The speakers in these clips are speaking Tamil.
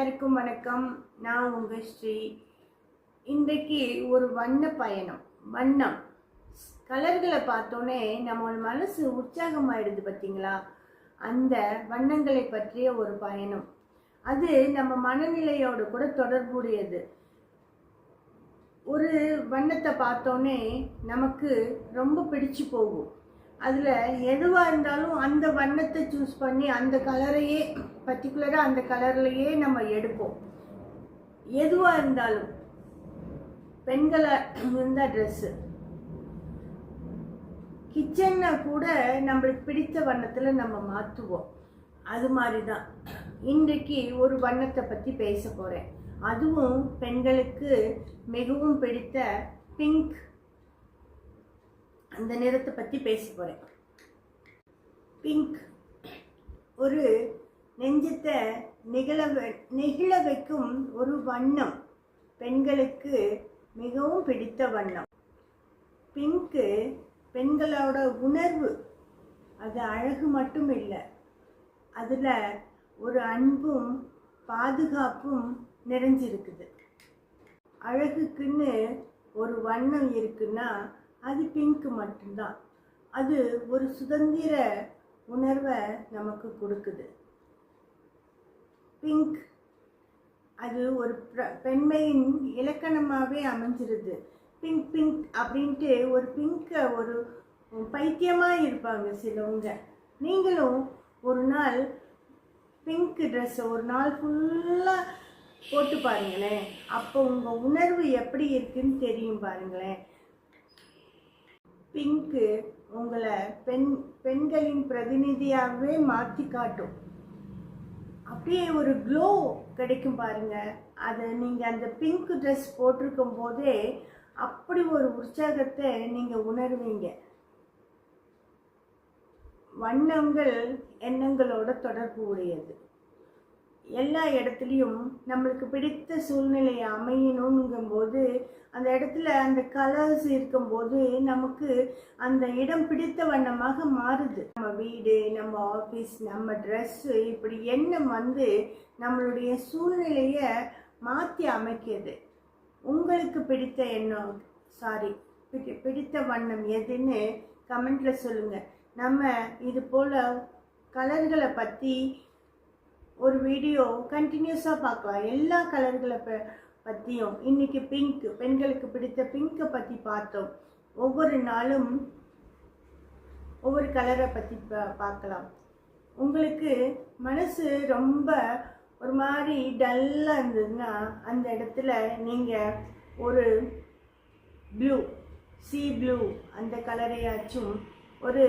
எல்லாருக்கும் வணக்கம். நான் உங்கள் ஸ்ரீ. இன்றைக்கு ஒரு வண்ண பயணம். வண்ணம். கலர்களை பார்த்தோன்னே நம்ம மனசு உற்சாகமாயிடுது பார்த்தீங்களா அந்த வண்ணங்களை பற்றிய ஒரு பயணம். அது நம்ம மனநிலையோடு கூட தொடர்புடையது. ஒரு வண்ணத்தை பார்த்தோன்னே நமக்கு ரொம்ப பிடிச்சு போகும். அதில் எதுவாக இருந்தாலும் அந்த வண்ணத்தை சூஸ் பண்ணி அந்த கலரையே பர்டிகுலராக அந்த கலர்லையே நம்ம எடுப்போம். எதுவாக இருந்தாலும். பெண்களை இருந்தால் ட்ரெஸ்ஸு கிச்சனை கூட நம்மளுக்கு பிடித்த வண்ணத்தில் நம்ம மாற்றுவோம் அது மாதிரி தான் இன்றைக்கு ஒரு வண்ணத்தை பற்றி பேச போகிறேன் அதுவும் பெண்களுக்கு மிகவும் பிடித்த பிங்க் அந்த நிறத்தை பற்றி பேச போகிறேன் பிங்க். ஒரு நெஞ்சத்தை நிகழ நெகிழ வைக்கும் ஒரு வண்ணம் பெண்களுக்கு மிகவும் பிடித்த வண்ணம். பிங்க்கு பெண்களோட உணர்வு அது அழகு மட்டும் இல்லை அதில் ஒரு அன்பும் பாதுகாப்பும் நிறைஞ்சிருக்குது. அழகுக்குன்னு ஒரு வண்ணம் இருக்குன்னா அது பிங்க் மட்டும்தான். அது ஒரு சுதந்திர உணர்வை நமக்கு கொடுக்குது. பிங்க் அது ஒரு பெண்மையின் இலக்கணமாகவே அமைஞ்சிருது. பிங்க் பிங்க் அப்படின்ட்டு ஒரு பிங்கை ஒரு பைத்தியமாக இருப்பாங்க சிலவங்க. நீங்களும் ஒரு நாள் பிங்க் ட்ரெஸ்ஸை ஒரு நாள் ஃபுல்லாக போட்டு பாருங்களேன். அப்போ உங்கள் உணர்வு எப்படி இருக்குன்னு தெரியும் பாருங்களேன். பிங்க்கு உங்களை பெண் பெண்களின் பிரதிநிதியாகவே மாற்றி காட்டும். அப்படியே ஒரு க்ளோ கிடைக்கும் பாருங்க. அதை நீங்கள் அந்த பிங்க் ட்ரெஸ் போட்டிருக்கும் போதே அப்படி ஒரு உற்சாகத்தை நீங்கள் உணர்வீங்க. வண்ணங்கள் எண்ணங்களோட தொடர்பு உடையது. எல்லா இடத்துலையும் நம்மளுக்கு பிடித்த சூழ்நிலை அமையணுங்கும்போது அந்த இடத்துல அந்த கலர்ஸ் இருக்கும்போது நமக்கு அந்த இடம் பிடித்த வண்ணமாக மாறுது. நம்ம வீடு நம்ம ஆஃபீஸ் நம்ம ட்ரெஸ்ஸு இப்படி எண்ணம் வந்து நம்மளுடைய சூழ்நிலையை மாற்றி அமைக்கிறது உங்களுக்கு பிடித்த எண்ணம் சாரி பிடித்த வண்ணம் எதுன்னு கமெண்ட்டில் சொல்லுங்கள் நம்ம இது போல் கலர்களை பற்றி ஒரு வீடியோ கண்டினியூஸாக பார்க்கலாம். எல்லா கலர்களை இப்போ பற்றியும் இன்னைக்கு பிங்க் பெண்களுக்கு பிடித்த பிங்கை பற்றி பார்த்தோம். ஒவ்வொரு நாளும் ஒவ்வொரு கலரை பற்றி பா பார்க்கலாம். உங்களுக்கு மனசு ரொம்ப ஒரு மாதிரி டல்லாக இருந்ததுன்னா அந்த இடத்துல நீங்கள் ஒரு ப்ளூ சீ ப்ளூ அந்த கலரையாச்சும் ஒரு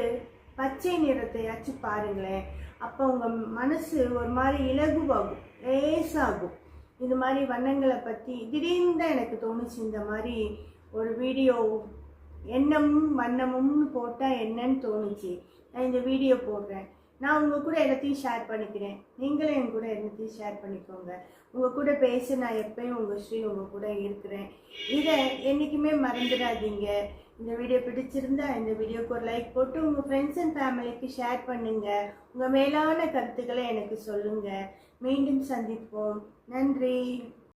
பச்சை நிறத்தையாச்சும் பாருங்களேன். அப்போ உங்கள் மனசு ஒரு மாதிரி இலகுவாகும் லேசாகும். இது மாதிரி வண்ணங்களை பற்றி திடீர்னு தான் எனக்கு தோணுச்சு இந்த மாதிரி ஒரு வீடியோ எண்ணமும் வண்ணமும்னு போட்டால் என்னன்னு தோணுச்சு. நான் இந்த வீடியோ போடுறேன். நான் உங்கள் கூட எல்லாத்தையும் ஷேர் பண்ணிக்கிறேன். நீங்களும் என் கூட எல்லாத்தையும் ஷேர் பண்ணிக்கோங்க. உங்கள் கூட பேச நான் எப்பயும் உங்கள் ஸ்ரீ உங்கள் கூட இருக்கிறேன். இதை என்றைக்குமே மறந்துடாதீங்க. இந்த வீடியோ பிடிச்சிருந்தா இந்த வீடியோக்கு ஒரு லைக் போட்டு உங்கள் ஃப்ரெண்ட்ஸ் அண்ட் ஃபேமிலிக்கு ஷேர் பண்ணுங்கள் உங்கள் மேலான கருத்துக்களை எனக்கு சொல்லுங்கள் மீண்டும் சந்திப்போம். நன்றி.